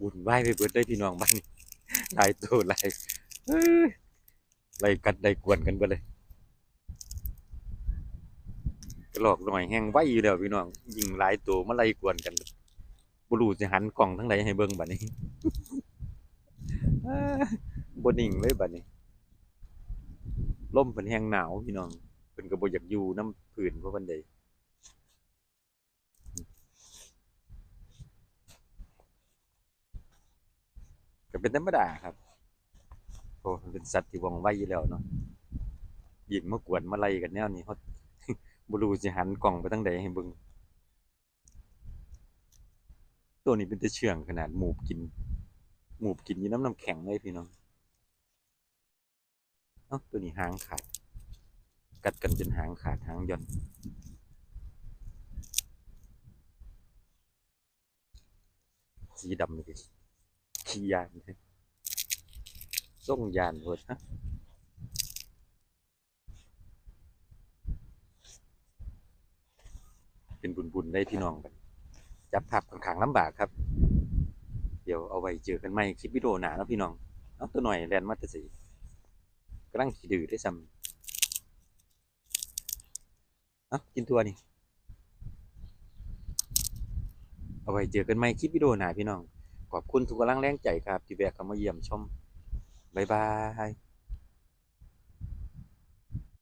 วุ่นวายไปเบิดเลยพี่น้องบ้านนี้หลายตัวหลายเอ้ยไล่กัดไล่กวนกันไปเลยกระหลอกหน่อยแห้งไว้อยู่แล้วพี่น้อง ยิงหลายตัวมาไล่กวนกันบ่รู้สิหันกล่องทั้งใดให้เบิ่งบัดนี้บนิ่งเลยบัดนี้ลมเพิ่นแห้งหนาวพี่น้องเพิ่นก็บ่อยากอยู่น้ำผืนเพราะปานใด เป็นธรรมดาครับโอ้เป็นสัตว์ที่ว่องไวอยู่แล้วเนาะยิงมากวนมาไล่กันแนวนี้เขาบรูสิหันกล่องไปทางใดให้เบิ่งตัวนี้เป็นต่เชื่องขนาดหมูบกิน หมูบกินยู่น้ำน้ำแข็งเลยพี่น้องเอ้าตัวนี้หางขาด กัดกันจนหางขาดหางย่อนสีดำนี่ ขี้ยานเลยส่งยานเวิร์ดฮะเป็นบุญๆได้พี่น้องกันจับภาพค่อนข้างลำบากครับ เดี๋ยวเอาไว้เจอกันใหม่คลิปวิดีโอหนาเนาะพี่น้องเอาตัวหน่อยแลนมาตสีกำลังขี้ดื้อได้ซ้ำเอากินตัวนี่เอาไว้เจอกันใหม่คลิปวิดีโอหนาพี่น้อง ขอบคุณทุกกำลังแรงใจครับ ที่แวะเข้ามาเยี่ยมชม บ๊ายบาย